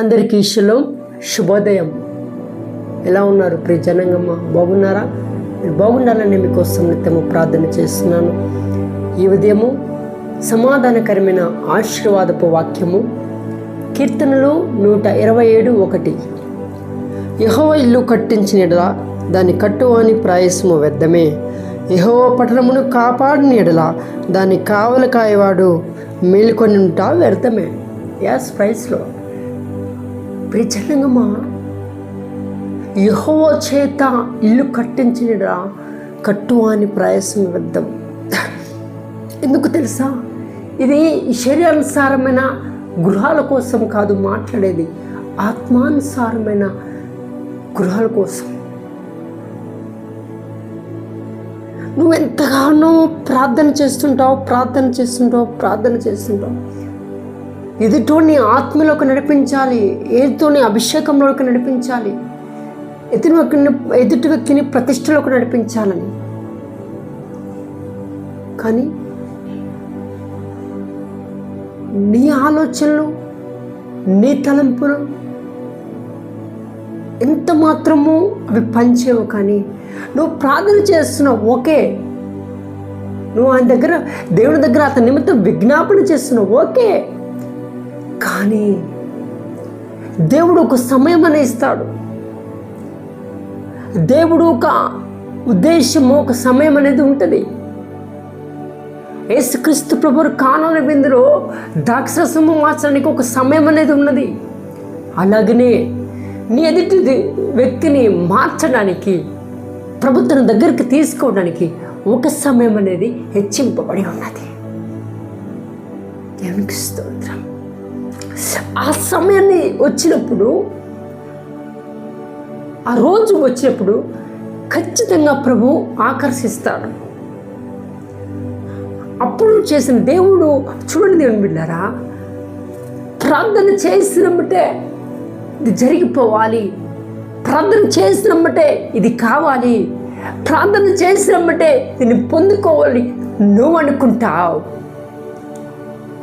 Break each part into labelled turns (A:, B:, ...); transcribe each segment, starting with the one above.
A: అందరికీ ఈశ్వలో శుభోదయం. ఎలా ఉన్నారు ప్రియ జనంగమ్మ? బాగున్నారా? మీరు బాగుండాలని మీకోసం నిత్యము ప్రార్థన చేస్తున్నాను. ఈ ఉదయము సమాధానకరమైన ఆశీర్వాదపు వాక్యము కీర్తనలు నూట ఇరవై ఏడు ఒకటి. యహో ఇల్లు కట్టించినడలా దాన్ని కట్టువాని ప్రాయసము వ్యర్థమే. యహో పట్టణమును కాపాడినడలా దాన్ని కావలి కాయవాడు మేలుకొని ఉంటా వ్యర్థమే యాస్ ప్రైస్లో ప్రిచనంగమా యహోవ చేత ఇల్లు కట్టించినడా కట్టువాని ప్రయాసం వ్యర్థం. ఎందుకు తెలుసా? ఇది శరీరానుసారమైన గృహాల కోసం కాదు మాట్లాడేది ఆత్మానుసారమైన గృహాల కోసం. నువ్వు ఎంతగానో ప్రార్థన చేస్తుంటావు ప్రార్థన చేస్తుంటావు ప్రార్థన చేస్తుంటావు. ఎదుటోని ఆత్మలోకి నడిపించాలి ఎదుటోని అభిషేకంలోకి నడిపించాలి ఎదుటి వ్యక్తిని ఎదుటి వ్యక్తిని ప్రతిష్టలోకి నడిపించాలని. కానీ నీ ఆలోచనలు నీ తలంపులు ఎంత మాత్రము అవి పంచేవు కానీ నువ్వు ప్రార్థన చేస్తున్నావు ఓకే. నువ్వు ఆయన దగ్గర దేవుని దగ్గర అతని నిమిత్తం విజ్ఞాపన చేస్తున్నావు ఓకే. కానీ దేవుడు ఒక సమయం అనే ఇస్తాడు. దేవుడు ఒక ఉద్దేశము ఒక సమయం అనేది ఉంటుంది. యేసుక్రీస్తు ప్రభు కానాల బిందులో ద్రాక్షరసము మార్చడానికి ఒక సమయం అనేది ఉన్నది. అలాగనే నీ ఎదుటి వ్యక్తిని మార్చడానికి ప్రభుత్వం దగ్గరికి తీసుకోవడానికి ఒక సమయం అనేది హెచ్చింపబడి ఉన్నది. దేవునికి స్తోత్రం. ఆ సమయాన్ని వచ్చినప్పుడు ఆ రోజు వచ్చినప్పుడు ఖచ్చితంగా ప్రభు ఆకర్షిస్తాడు. అప్పుడు చేసిన దేవుడు చూడండి దేవుని బిడ్డారా ప్రార్థన చేసినమ్మటే ఇది జరిగిపోవాలి. ప్రార్థన చేసినమ్మటే ఇది కావాలి. ప్రార్థన చేసినమ్మటే దీన్ని పొందుకోవాలి నువ్వు అనుకుంటావు.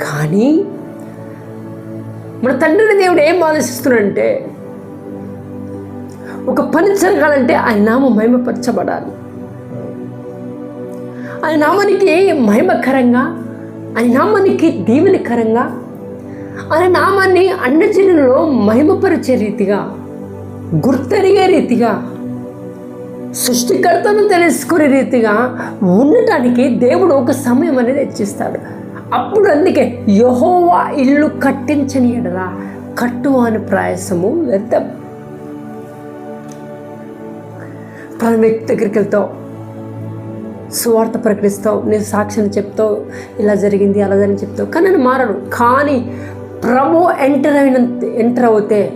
A: కానీ మన తండ్రిని దేవుడు ఏం ఆలోచిస్తున్నాడంటే ఒక పని జరగాలంటే ఆయన నామం మహిమపరచబడాలి. ఆయన నామానికి మహిమకరంగా ఆయన నామానికి దీవెనకరంగా ఆయన నామాన్ని అన్నజనులలో మహిమపరిచే రీతిగా గుర్తెరిగే రీతిగా సృష్టికర్తను తెలుసుకునే రీతిగా ఉండటానికి దేవుడు ఒక సమయం అనేది హెచ్చిస్తాడు అప్పుడు అందుకే యహోవా ఇల్లు కట్టించని ఎడలా కట్టు అని ప్రయాసము వ్యర్థం. పలానా వ్యక్తి దగ్గరికి వెళ్తావు. సువార్త ప్రకటిస్తావు. నేను సాక్ష్యం చెప్తావు. ఇలా జరిగింది అలా జరిగింది చెప్తావు. కానీ నేను మారను. కానీ ప్రభు ఎంటర్ అయిన ఎంటర్ అవుతే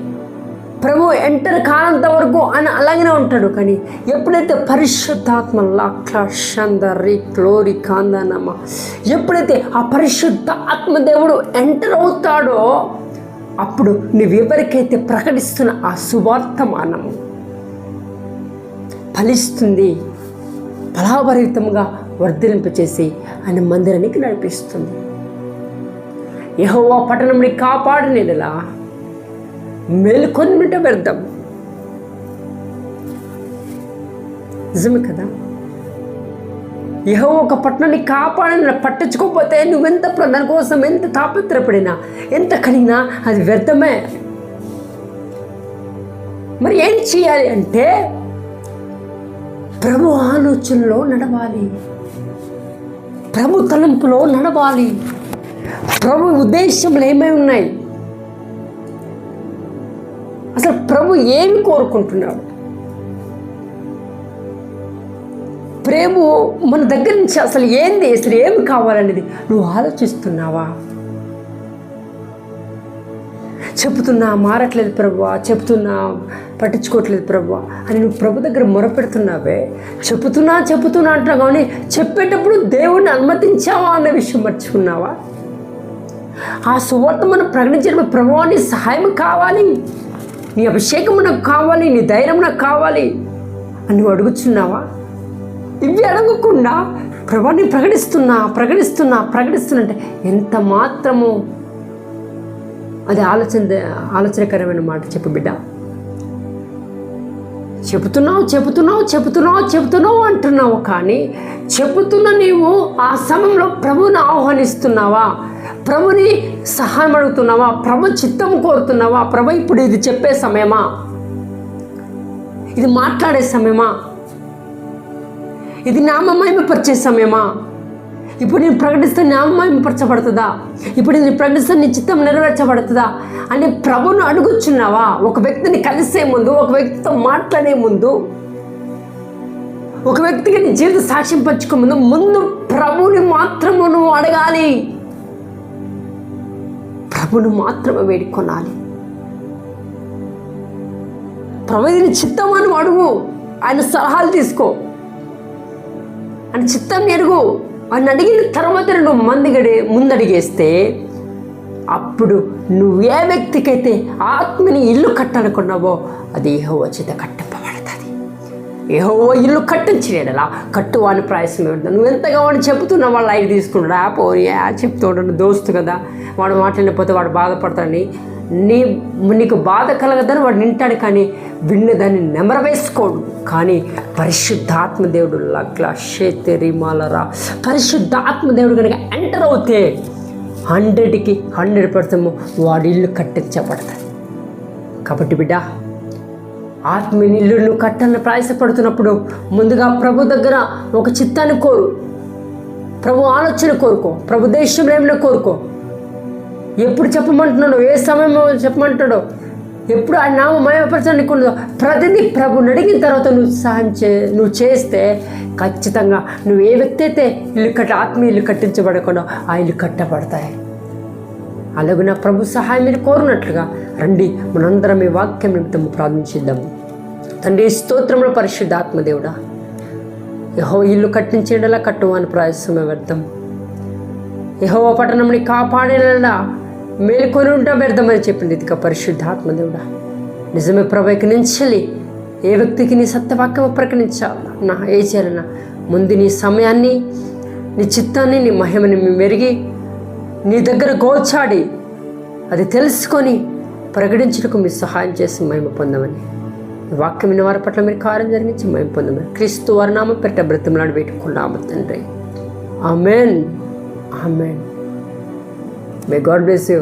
A: ప్రభు ఎంటర్ కానంత వరకు ఆయన అలాగనే ఉంటాడు. కానీ ఎప్పుడైతే పరిశుద్ధాత్మ లాక్ల షందరి క్లోరి కాందనమ్మ ఎప్పుడైతే ఆ పరిశుద్ధ ఆత్మదేవుడు ఎంటర్ అవుతాడో అప్పుడు నువ్వెవరికైతే ప్రకటిస్తున్న ఆ సువార్తమానము ఫలిస్తుంది. ఫలాభరితంగా వర్ధలింపచేసి ఆయన మందిరానికి నడిపిస్తుంది. యహోవా పట్టణంని కాపాడినలా మేలుకొనిట వ్యర్థం నిజమే కదా? యహో ఒక పట్టణాన్ని కాపాడని పట్టించుకోకపోతే నువ్వెంత దాని కోసం ఎంత తాపత్రపడినా ఎంత కలిగినా అది వ్యర్థమే. మరి ఏం చేయాలి అంటే ప్రభు ఆలోచనలో నడవాలి. ప్రభు తలంపులో నడవాలి. ప్రభు ఉద్దేశంలో ఏమై ఉన్నాయి? ప్రభు ఏమి కోరుకుంటున్నాడు? ప్రేమ మన దగ్గర నుంచి అసలు ఏంది? అసలు ఏమి కావాలనేది నువ్వు ఆలోచిస్తున్నావా? చెబుతున్నా మారట్లేదు ప్రభు చెబుతున్నా పట్టించుకోవట్లేదు ప్రభు అని నువ్వు ప్రభు దగ్గర మొరపెడుతున్నావే? చెబుతున్నా చెబుతున్నా అంటున్నావు కానీ చెప్పేటప్పుడు దేవుణ్ణి అనుమతించావా అన్న విషయం మర్చుకున్నావా ఆ సువార్త మనం ప్రకటించడం ప్రభువాన్ని సహాయం కావాలి. నీ అభిషేకం నాకు కావాలి నీ ధైర్యం నాకు కావాలి అని నువ్వు అడుగుచున్నావా? ఇవి అడగకుండా ప్రభాని ప్రకటిస్తున్నా ప్రకటిస్తున్నా ప్రకటిస్తున్నా అంటే ఎంత మాత్రము అది ఆలోచన ఆలోచనకరమైన మాట చెప్పు బిడ్డ. చెబుతున్నావు చెబుతున్నావు చెబుతున్నావు చెబుతున్నావు అంటున్నావు కానీ చెబుతున్న నీవు ఆ సమయంలో ప్రభువుని ఆహ్వానిస్తున్నావా? ప్రభుని సహాయం అడుగుతున్నావా? ప్రభు చిత్తం కోరుతున్నావా? ప్రభు ఇప్పుడు ఇది చెప్పే సమయమా? ఇది మాట్లాడే సమయమా? ఇది నామమయమపరిచే సమయమా? ఇప్పుడు నేను ప్రకటిస్తే నామమయమపరచబడుతుందా ఇప్పుడు నేను ప్రకటిస్తే నీ చిత్తం నెరవేర్చబడుతుందా? అని ప్రభును అడుగుచున్నావా? ఒక వ్యక్తిని కలిసే ముందు ఒక వ్యక్తితో మాట్లాడే ముందు ఒక వ్యక్తికి నీ జీవిత సాక్ష్యం పంచుకో ముందు ముందు ప్రభుని మాత్రము నువ్వు అడగాలి. ప్రభును మాత్రమే వేడుకొనాలి. ప్రభుని చిత్తం అని అడుగు ఆయన సలహాలు తీసుకో. అని చిత్తం ఎరుగు. అని అడిగిన తర్వాత నువ్వు మందిగడే ముందడిగేస్తే అప్పుడు నువ్వు ఏ వ్యక్తికైతే ఆత్మని ఇల్లు కట్టాలనుకున్నావో అది ఏహో చేత కట్టింపబడుతుంది ఏహో ఇల్లు కట్టించినేడలా కట్టు అని ప్రాయసం పెడతాను నువ్వు ఎంతగా వాడిని చెబుతున్నావు వాళ్ళు అవి తీసుకుంటాడు ఆ పోయి ఆ దోస్తు కదా. వాడు మాట్లాడిపోతే వాడు బాధపడతాడని. నీ నీకు బాధ కలగదని వాడు వింటాడు కానీ విన్నదాన్ని నెమరవేసుకోడు కానీ పరిశుద్ధాత్మ దేవుడు లగ్ల షేతెరిమాలరా పరిశుద్ధాత్మ దేవుడు కనుక ఎంటర్ అవుతే హండ్రెడ్కి హండ్రెడ్ పర్సెంట్ వాడి ఇల్లు కట్టించబడతాయి కాబట్టి బిడ్డ ఆత్మీయ ఇల్లును కట్టాలని ప్రయాసపడుతున్నప్పుడు ముందుగా ప్రభు దగ్గర ఒక చిత్తాన్ని కోరు. ప్రభు ఆలోచన కోరుకో. ప్రభు దేశంలో ఏమైనా కోరుకో. ఎప్పుడు చెప్పమంటున్నాడో ఏ సమయంలో చెప్పమంటాడో ఎప్పుడు ఆ నామ మయపరచడానికి ప్రతిదీ ప్రభుని అడిగిన తర్వాత నువ్వు సహాయం చే నువ్వు చేస్తే ఖచ్చితంగా నువ్వు ఏ వ్యక్తి అయితే ఇల్లు కట్ట ఆత్మీయ ఇల్లు కట్టించబడకుండా ఆ ఇల్లు కట్టబడతాయి. అలాగే నా ప్రభు సహాయం మీరు కోరినట్లుగా రండి మనందరం ఈ వాక్యం నిమిత్తం ప్రార్థించిద్దాము తండ్రి స్తోత్రంలో పరిశుద్ధ ఆత్మదేవుడా యహో ఇల్లు కట్టించేడలా కట్టు అని ప్రాయసమే వ్యర్థం. యహో పట్టణంని కాపాడేలా మేలుకొని ఉంటా వ్యర్థమని చెప్పింది ఇదిగా పరిశుద్ధాత్మదేవుడా నిజమే ప్రభాకి ఏ వ్యక్తికి నీ సత్యవాక్యం ప్రకటించాలన్నా ఏ చేయాలన్నా ముందు నీ సమయాన్ని నీ చిత్తాన్ని నీ మహిమని మెరిగి నీ దగ్గర గోచాడి అది తెలుసుకొని ప్రకటించడానికి మీరు సహాయం చేసి మేము పొందమని. వాక్యం విన్న వారి పట్ల మీరు కార్యం జరిగించి మేము పొందమని. క్రీస్తు వారి పెట్ట బ్రతిమలాడు పెట్టుకున్నాము తండ్రి. Amen. Amen. May God bless you